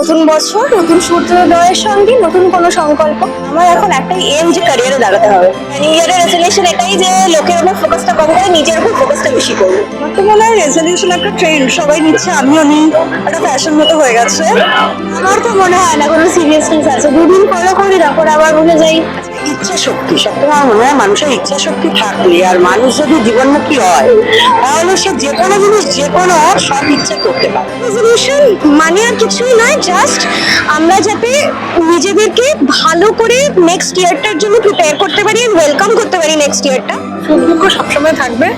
নতুন বছর, নতুন সূর্যোদয়ের সঙ্গে নতুন কোনো সংকল্প? আমার এখন একটাই এম যে ক্যারিয়ারে দাঁড়াতে হবে। নিউ ইয়ারের রেজলিউশন এটাই যে লোকের উপর ফোকাসটা কম করে নিজের উপর ফোকাসটা বেশি করব। আমার তো মনে হয় রেজলিউশন একটা ট্রেন্ড সবাই নিচ্ছে আমি নিই, একটা ফ্যাশন মতো হয়ে গেছে। আমার তো মনে হয় না কোনো সিরিয়াসনেস আছে। দুদিন ফলো করি, তারপর আবার ভুলে যাই ইচ্ছা শক্তি সবসময় মনে হয় মানুষের ইচ্ছা শক্তি থাকলে আর মানুষ যদি জীবনমুখী হয়, তাহলে সে যে কোনো জিনিস, যে কোনো সব ইচ্ছা করতে পারে রেজলিউশন মানে আর কিছুই নয় জাস্ট আমরা যাতে নিজেদেরকে ভালো করে নেক্সট ইয়ারটার জন্য প্রিপেয়ার করতে পারি ওয়েলকাম করতে পারি নেক্সট ইয়ারটা সুখ দুঃখ সবসময় থাকবে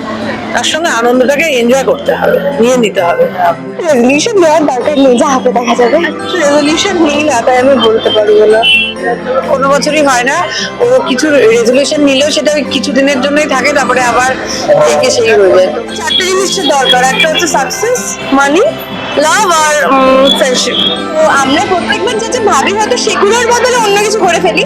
তার সঙ্গে আনন্দটাকে এনজয় করতে হবে নিয়ে নিতে হবে। রেজলিউশন নেওয়ার দরকার নেই যা হাতে দেখা যাবে। রেজলিউশন নেই না তাই আমি বলতে পারব না। কোনো বছরই হয় না ও কিছু রেজলিউশন নিলেও সেটা কিছু দিনের জন্যই থাকে তারপরে আবার দেখে সেই হয়ে যায়। চারটে জিনিসের দরকার একটা হচ্ছে সাকসেস মানি লাভ আর ফ্রেন্ডশিপ তো আমরা প্রত্যেকবার যেটা ভাবি হয়তো সেগুলোর বদলে অন্য কিছু করে ফেলি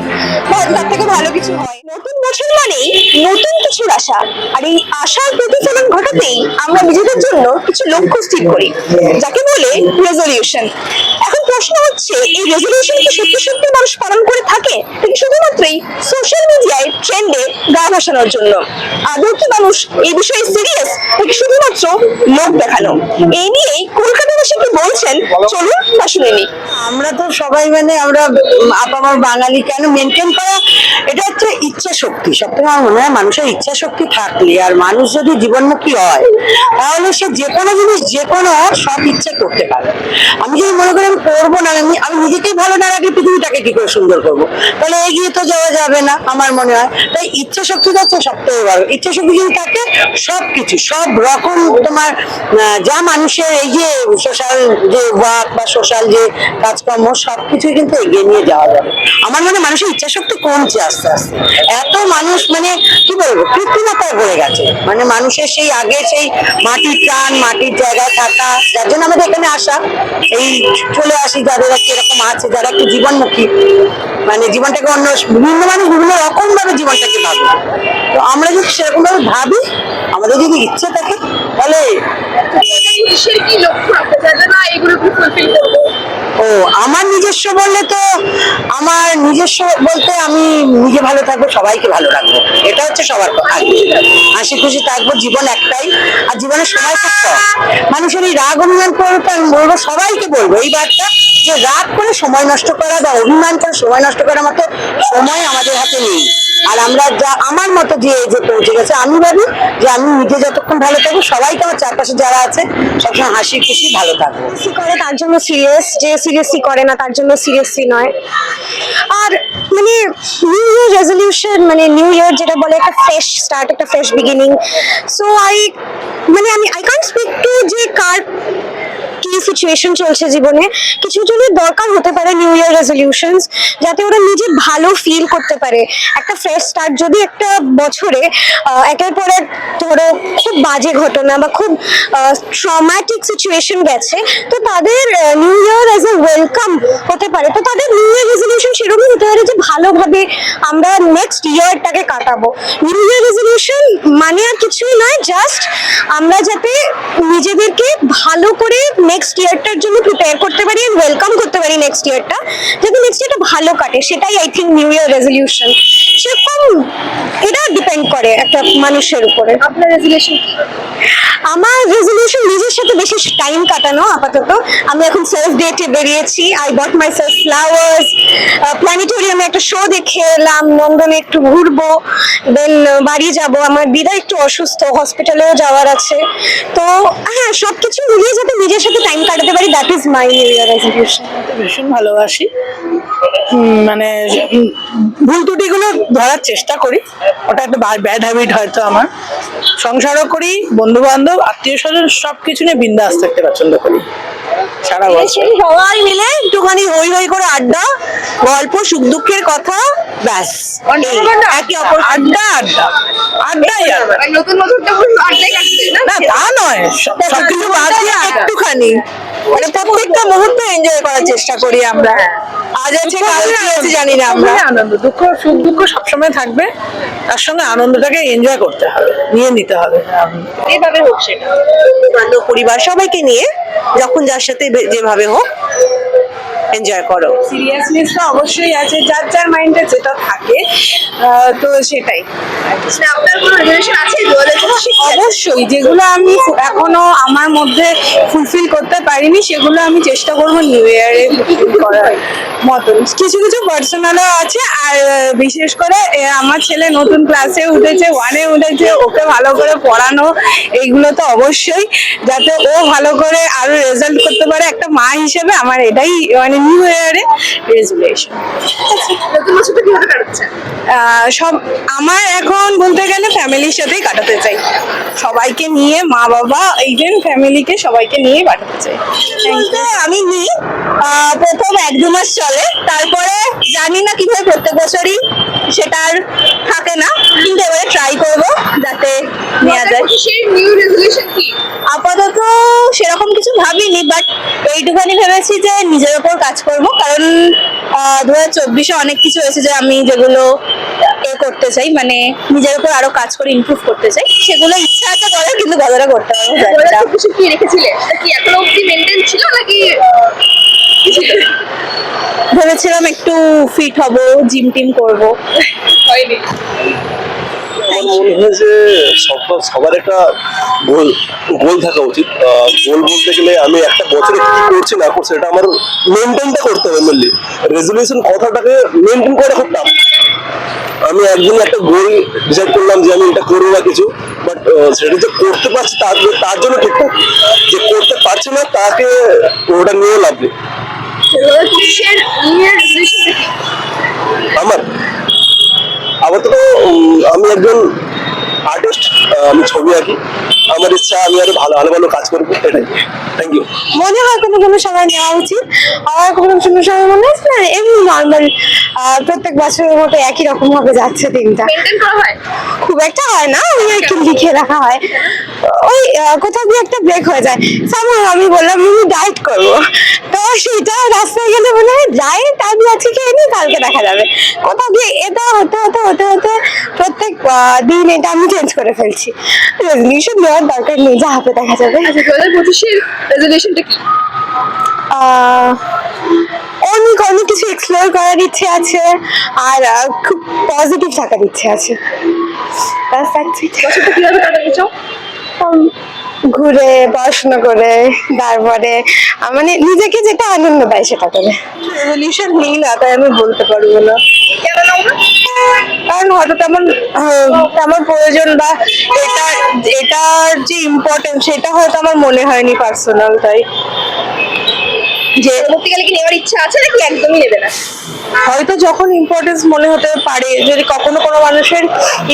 তার থেকে ভালো কিছু হয়। নতুন বছর মানেই নতুন কিছুর আশা। আর এই আশার প্রতিফলন ঘটাতেই আমরা নিজেদের জন্য কিছু লক্ষ্য স্থির করি, যাকে বলে রেজলিউশন এখন প্রশ্ন হচ্ছে, এই রেজলিউশন কি সত্যি সত্যি মানুষ পালন করে থাকে? শুধুমাত্রই সোশ্যাল মিডিয়ায় ট্রেন্ডে গা ভাসানোর জন্য। আদৌ কি মানুষ এই বিষয়ে সিরিয়াস নাকি শুধুমাত্র লোক দেখানো? এই কলকাতাবাসী কি বলছেন? চলুন শুনে আমরা তো সবাই মানে আমরা বাঙালি কেন মেনটেন করা? এটা হচ্ছে ইচ্ছা শক্তি। সবথেকে আমার মনে হয় মানুষের ইচ্ছা শক্তি থাকলে আর মানুষ যদি জীবনমুখী হয়, তাহলে সে যে কোনো জিনিস যে কোনো সব ইচ্ছা করতে পারে। আমি যদি মনে করি আমি করব না, আমি আমি নিজেকেই ভালো না রাখলে পৃথিবীটাকে কি করে সুন্দর করব? তাহলে এগিয়ে তো যাওয়া যাবে না, আমার মনে হয়। তাই ইচ্ছা শক্তিটা হচ্ছে সব থেকে বড়। ইচ্ছা শক্তি যদি থাকে সব কিছু সব রকম তোমার যা মানুষের এই যে সোশ্যাল যে ওয়ার্ক বা সোশ্যাল যে কাজকর্ম সব কিছুই কিন্তু এগিয়ে নিয়ে যাওয়া যাবে। আমার মনে মানুষের ইচ্ছা শক্তি কমছে আস্তে আস্তে। এত মানুষ মানে কি বলব কৃত্রিমতায় ভরে গেছে। মানে মানুষের সেই আগে সেই মাটির টান মাটির জায়গায় থাকা, যার জন্য আমাদের এখানে আসা, এই চলে আসি যাদের আর কি এরকম আছে যারা একটু জীবনমুখী মানে জীবনটাকে অন্য বিভিন্ন মানুষ বিভিন্ন রকম ভাবে জীবনটাকে ভাবে। তো আমরা যদি সেরকম ভাবে ভাবি আমাদের যদি ইচ্ছে থাকে তাহলে করব। ও আমার নিজস্ব বললে তো আমার নিজস্ব বলতে আমি নিজে ভালো থাকব সবাইকে ভালো রাখব। এটা হচ্ছে সবার হাসি খুশি থাকব জীবন একটাই। আর জীবনের সময় খুব কম। মানুষের এই রাগ অভিমান করতে আমি বলব সবাইকে বলব এই বার্তা যে রাগ করে সময় নষ্ট করা বা অভিমান করে সময় নষ্ট করার মতো সময় আমাদের হাতে নেই। আর আমরা যা, আমার মতো যে যে পৌঁছে গেছে, আমি ভাবি যে আমি নিজে যতক্ষণ ভালো থাকব সবাইকে আমার চারপাশে যারা আছে, সবসময় হাসি খুশি ভালো থাকব। করে, তার জন্য সিরিয়াস যে সিরিয়াসলি করে না, তার জন্য সিরিয়াসলি নয়। আর মানে নিউ ইয়ার রেজলিউশন মানে নিউ ইয়ার যেটা বলে, একটা ফ্রেশ স্টার্ট একটা ফ্রেশ বিগিনিং সো আই মানে আমি আই কান্ট স্পিক টু যে কার কি সিচুয়েশন চলছে জীবনে, কিছু জনের দরকার হতে পারে নিউ ইয়ার রেজলিউশনস যাতে ওরা নিজে ভালো ফিল করতে পারে। একটা ফ্রেশ স্টার্ট যদি একটা বছরে একের পর এক ধরো খুব বাজে ঘটনা বা খুব ট্রমাটিক সিচুয়েশন গেছে, তো তাদের new year as a welcome হতে পারে। তো তাদের নিউ ইয়ার রেজলিউশন সেরকমই হতে পারে যে ভালোভাবে আমরা নেক্সট ইয়ারটাকে কাটাবো। নিউ ইয়ার রেজলিউশন মানে আর কিছুই নয় জাস্ট আমরা যাতে নিজেদেরকে ভালো করে নেক্সট ইয়ারটার জন্য প্রিপেয়ার করতে পারি ওয়েলকাম করতে পারি নেক্সট ইয়ারটা যাতে নেক্সট ইয়ারটা ভালো কাটে, সেটাই I think new year resolution সেরকম এটা ডিপেন্ড করে একটা মানুষের উপরে। আপনার রেজুলেশন আমার রেজলিউশন নিজের সাথে বেশি টাইম কাটানো আপাতত। আমি এখন সেলফ ডেটে বেরিয়েছি। I bought myself flowers প্ল্যানেটোরিয়ামে একটা শো দেখে এলাম নন্দনে একটু ঘুরবো দেন বাড়ি যাব। আমার দিদা একটু অসুস্থ হসপিটালেও যাওয়ার আছে। তো হ্যাঁ সব কিছু মিলিয়ে যাতে নিজের সাথে টাইম কাটাতে পারি that is my new year resolution ভীষণ ভালোবাসি। মানে ভুল ত্রুটিগুলো ধরার চেষ্টা করি। ওটা একটা ব্যাড হ্যাবিট হয়তো আমার। সংসারও করি বন্ধু বান্ধব আত্মীয় স্বজন সব কিছু নিয়ে বিন্দাস থাকতে পছন্দ করি। সারা বছর। সবাই মিলে একটুখানি হই হই করে আড্ডা গল্প সুখ দুঃখের কথা ব্যাস। একে অপর আড্ডা আড্ডা আড্ডাই আড্ডা আর নতুন না? তা নয়। সবকিছু বাদ দিয়ে একটুখানি। মানে প্রত্যেকটা মুহূর্ত এনজয় করার চেষ্টা করি আমরা। আজ আছে কাল আছে জানি না আমরা। আনন্দ। দুঃখ সুখ দুঃখ সবসময় থাকবে। তার সঙ্গে আনন্দটাকে এনজয় করতে হবে নিয়ে নিতে হবে। এইভাবে হোক সেটা। বান্ধব পরিবার সবাইকে নিয়ে যখন যার সাথে যেভাবে হোক এনজয় করো। সিরিয়াসনেস তো অবশ্যই আছে যার যার মাইন্ডে যেটা থাকে তো সেটাই। আপনার কোনো আছে দু অবশ্যই যেগুলো আমি এখনও আমার মধ্যে ফুলফিল করতে পারিনি সেগুলো আমি চেষ্টা করব নিউ ইয়ারে ফুলফিল করার মতন। কিছু কিছু পার্সোনালও আছে আর বিশেষ করে আমার ছেলে নতুন ক্লাসে উঠেছে ওয়ানে উঠেছে ওকে ভালো করে পড়ানো এইগুলো তো অবশ্যই যাতে ও ভালো করে আরও রেজাল্ট করতে পারে। একটা মা হিসেবে আমার এটাই মানে নিউ ইয়ারে রেজুলেশন সব আমার এখন বলতে গেলে ফ্যামিলির সাথেই কাটাতে চাই। সবাইকে নিয়ে মা বাবা ইভেন ফ্যামিলিকে সবাইকে নিয়ে কাটাতে চাই। আমি নিই প্রথম এক দু মাস চলে। তারপরে জানি না কীভাবে প্রত্যেক বছরই সেটা আর থাকে না। কিন্তু এবারে ট্রাই করব যাতে নেওয়া যায়। নিউ রেজলিউশন কি? আপাতত সেরকম কিছু ভাবিনি বাট এইটুখানি ভেবেছি যে নিজের ওপর কাজ করব। কারণ দু হাজার চব্বিশে অনেক কিছু হয়েছে যে আমি যেগুলো এ করতে চাই মানে নিজের উপর আরও কাজ করে ইমপ্রুভ করতে চাই। সেগুলো ইচ্ছা আছে করার কিন্তু কতটা করতে পারব কিছু কি রেখেছিলে? কি এখনও অব্দি মেনটেন ছিল নাকি? ভেবেছিলাম একটু ফিট হব জিম টিম করব। হয়নি। আমার মনে হয় যে সব সবার একটা গোল গোল থাকা উচিত। গোল বলতে গেলে আমি একটা বছরে কি করছি না করছি এটা আমার মেনটেনটা করতে হবে মেনলি রেজলিউশন কথাটাকে মেনটেন করা খুব টাফ আমি একদিন একটা গোল ডিসাইড করলাম যে আমি এটা করব না কিছু বাট সেটা যে করতে পারছি তার তার জন্য ঠিকঠাক যে করতে পারছি না তাকে ওটা নিয়ে লাভ নেই। আমার? আপাতত আমি একজন আর্টিস্ট আমি ছবি আঁকি। আমার ইচ্ছা আমি আরও ভালো ভালো ভালো কাজ করব এটাই। থ্যাংক ইউ মনে হয় কোনো কোনো সময় নেওয়া উচিত। আবার কোনো কোনো সময় মনে হয় না এমনি নর্মাল প্রত্যেক বছরের মতো একই রকম ভাবে যাচ্ছে দিনটা। হয়? খুব একটা হয় না ওই একটু লিখে রাখা হয়। ওই কোথাও দিয়ে একটা ব্রেক হয়ে যায়। সামহাও আমি বললাম আমি ডায়েট করব। তো সেটা রাস্তায় গেলে মনে হয় ডায়েট আমি আজকে খেয়ে নিই কালকে দেখা যাবে। কোথাও দিয়ে এটা হতে হতে হতে হতে প্রত্যেক দিন এটা আমি চেঞ্জ করে ফেলছি। রেজলিউশন নেওয়ার দরকার নেই যা হবে দেখা যাবে। আচ্ছা দু হাজার পঁচিশের রেজলিউশনটা কি? অনেক অনেক কিছু এক্সপ্লোর করার ইচ্ছে আছে আর খুব পজিটিভ থাকার ইচ্ছে আছে। ব্যাস দ্যাটস ইট বছরটা কীভাবে কাটাতে চাও? উম, ঘুরে, পড়াশোনা করে, তারপরে মানে নিজেকে যেটা আনন্দ দেয় সেটা করে। রেভলিউশন নেই না, তাই আমি বলতে পারব না। কারণ হয়তো তেমন তেমন প্রয়োজন বা এটা, এটার যে ইম্পর্টেন্ট সেটা হয়তো আমার মনে হয়নি পার্সোনাল তাই। যে পরবর্তীকালে কি নেওয়ার ইচ্ছা আছে নাকি একদমই নেবে না? হয়তো যখন ইম্পর্টেন্স মনে হতে পারে যদি কখনো কোনো মানুষের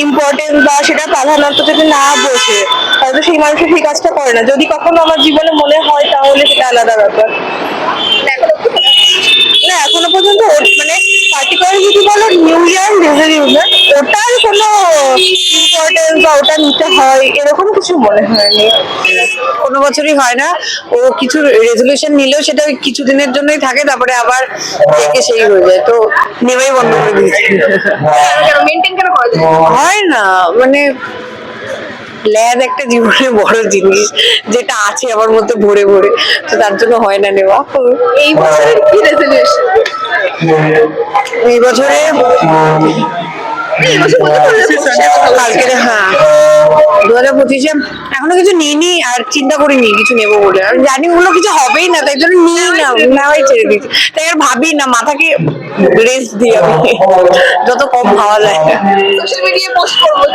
ইম্পর্টেন্স বা সেটা প্রাধান্যতা যদি না বোঝে হয়তো সেই মানুষের সেই কাজটা করে না। যদি কখনো আমার জীবনে মনে হয় তাহলে সেটা আলাদা ব্যাপার। না এখন পর্যন্ত মানে পার্টিকুলার যদি বলো নিউ ইয়ার রেজলিউশন ওটার কোনো ইম্পর্টেন্স বা ওটা নিতে হয় এরকম কিছু মনে হয়নি। কোনো বছরই হয় না। ও কিছু রেজলিউশন নিলেও সেটা কিছু দিনের জন্যই থাকে তারপরে আবার থেকে সেই হয়ে যায়। তো নেওয়াই বন্ধ করে দিয়েছি। যায় হয় না মানে ল্যাব একটা জীবনে বড় জিনিস যেটা আছে আমার মধ্যে ভরে ভরে। তো তার জন্য হয় না নেওয়া। এই বছরের কি রেজলিউশন এই বছরে। কালকে হ্যাঁ। দু হাজার পঁচিশে এখনও কিছু নিইনি আর চিন্তা করিনি কিছু নেব বলে। আমি জানি ওগুলো কিছু হবেই না তাই জন্য নিই না নেওয়াই ছেড়ে দিচ্ছি তাই আর ভাবি না মাথাকে রেস্ট দিই আমি। যত কম ভাবা যায়।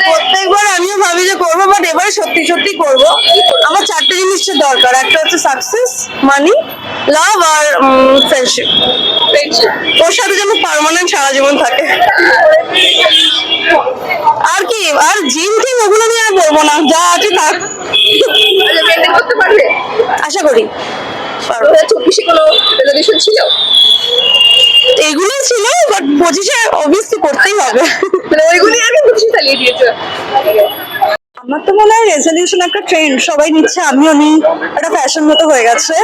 প্রত্যেকবার আমিও ভাবি যে করব বাট এবারে সত্যি সত্যি করব। আমার চারটে জিনিসের দরকার একটা হচ্ছে সাকসেস মানি লাভ আর ফ্রেন্ডশিপ ওর সাথে যেন পার্মানেন্ট সারা জীবন থাকে। আর কি আর জিম টিম ওগুলো নিয়ে আর বলব না যা আছে থাক। করতে পারবে আশা করি। দু হাজার চব্বিশে কোনো রেজলিউশন ছিল? ছিল বাট পঁচিশে অবভিয়াসলি করতেই হবে। মানে ওইগুলি আগে পঁচিশে চালিয়ে দিয়েছে। আমার তো মনে হয় রেজলিউশন একটা ট্রেন্ড সবাই নিচ্ছে, আমিও নিই। একটা ফ্যাশন মতো হয়ে গেছে।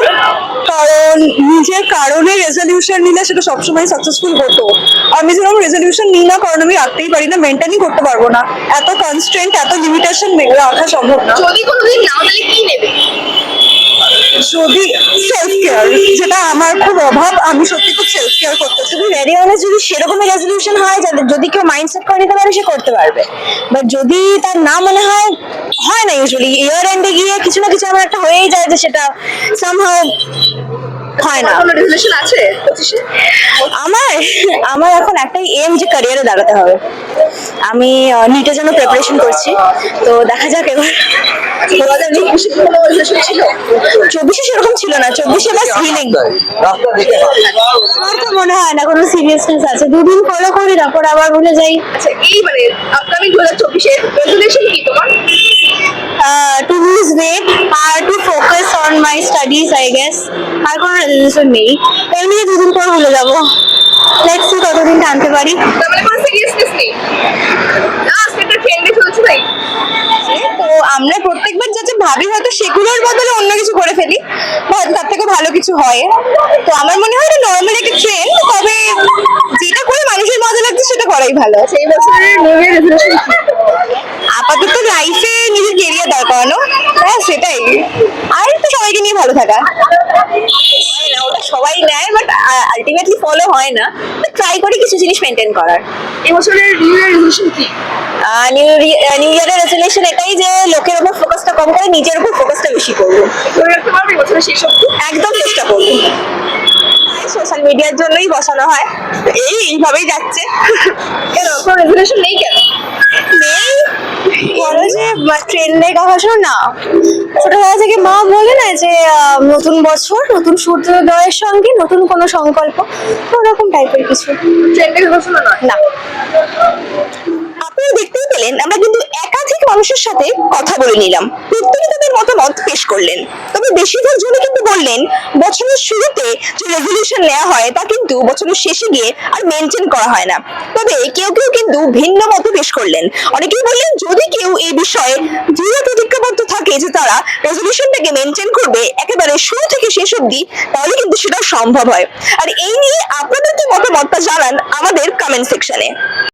কারণ নিজের কারণে রেজলিউশন নিলে সেটা সবসময় সাকসেসফুল হতো। আমি যেরকম রেজলিউশন নিই না, কারণ আমি রাখতেই পারি না মেনটেনই করতে পারব না। এত কনস্ট্রেন্ট এত লিমিটেশন রাখা সম্ভব না। যদি কোনোদিন কি নেবে? যদি সেলফ কেয়ার যেটা আমার খুব অভাব, আমি সত্যি খুব সেলফ কেয়ার করতে শুধু রেডি অনেস্ট যদি সেরকম রেজলিউশন হয় যাদের যদি কেউ মাইন্ডসেট করে নিতে পারে, সে করতে পারবে। বাট যদি তার না মনে হয় হয় না ইউজুয়ালি ইয়ার এন্ডে গিয়ে কিছু না কিছু আমার একটা হয়েই যায় যে সেটা সামহাও হয় না। কোনো রেজুলেশন আছে আমার আমার এখন একটাই এম যে ক্যারিয়ারে দাঁড়াতে হবে। আমি নিটের জন্য প্রিপারেশন করছি। তো দেখা যাক এবার। চব্বিশে সেরকম ছিল না। চব্বিশে বাস হিলিং রাস্তা আমার তো মনে হয় না কোনো সিরিয়াসনেস আছে। দুদিন ফলো করি তারপর আবার ভুলে যাই। আচ্ছা এই মানে আপকামিং দু হাজার চব্বিশে রেজুলেশন কি তোমার? To lose weight R to focus on my studies I guess আর কোনো রেজলিউশন নেই এমনি দুদিন পর ভুলে যাব। লেটস সি কতদিন টানতে পারি। তো আমরা প্রত্যেকবার যাতে ভাবি হয়তো সেগুলোর বদলে অন্য কিছু করে ফেলি। হয়তো তার থেকে ভালো কিছু হয়। তো আমার মনে হয় এটা নর্মাল একটা ট্রেন্ড তবে যেটা করে মানুষের মজা লাগছে সেটা করাই ভালো। আচ্ছা এই বছরের নিউ ইয়ার রেজুলেশন আপাতত লাইফে নিজের কেরিয়ার দাঁড় করানো। হ্যাঁ সেটাই। আর সবাইকে নিয়ে ভালো থাকা। হয় না ওটা সবাই নেয় বাট আলটিমেটলি ফলো হয় না। ট্রাই করি কিছু জিনিস মেনটেন করার। এই বছরের নিউ ইয়ার রেজুলেশন কি নিউ নিউ ইয়ারের রেজলিউশন এটাই যে লোকের উপর ফোকাসটা কম করে নিজের উপর ফোকাসটা বেশি করব। একদম চেষ্টা করব। সোশ্যাল মিডিয়ার জন্যই বসানো হয়। এই এইভাবেই যাচ্ছে। কেন? কোনো রেজুলেশন নেই ট্রেন্ডের কথা শোনো না। ছোটবেলা থেকে মা বলে না যে নতুন বছর, নতুন সূর্যোদয়ের সঙ্গে নতুন কোনো সংকল্প, ওরকম টাইপের কিছু। না। আপনি দেখতেই পেলেন, আমরা কিন্তু একাধিক মানুষের সাথে কথা বলে নিলাম। প্রত্যেকে তাদের মতামত পেশ করলেন। তবে বেশিরভাগ জনে কিন্তু বললেন বছরের শুরুতে যে রেজলিউশন নেওয়া হয় তা কিন্তু বছরের শেষে গিয়ে আর মেনটেন করা হয় না। তবে কেউ কেউ কিন্তু ভিন্ন মত পেশ করলেন। অনেকেই বললেন, যদি কেউ এই বিষয়ে দৃঢ় প্রতিজ্ঞাবদ্ধ থাকে যে তারা রেজলিউশনটাকে মেনটেন করবে একেবারে শুরু থেকে শেষ অবধি, তাহলে কিন্তু সেটা সম্ভব হয়। আর এই নিয়ে আপনাদের কি মতামতটা জানান আমাদের কমেন্ট সেকশনে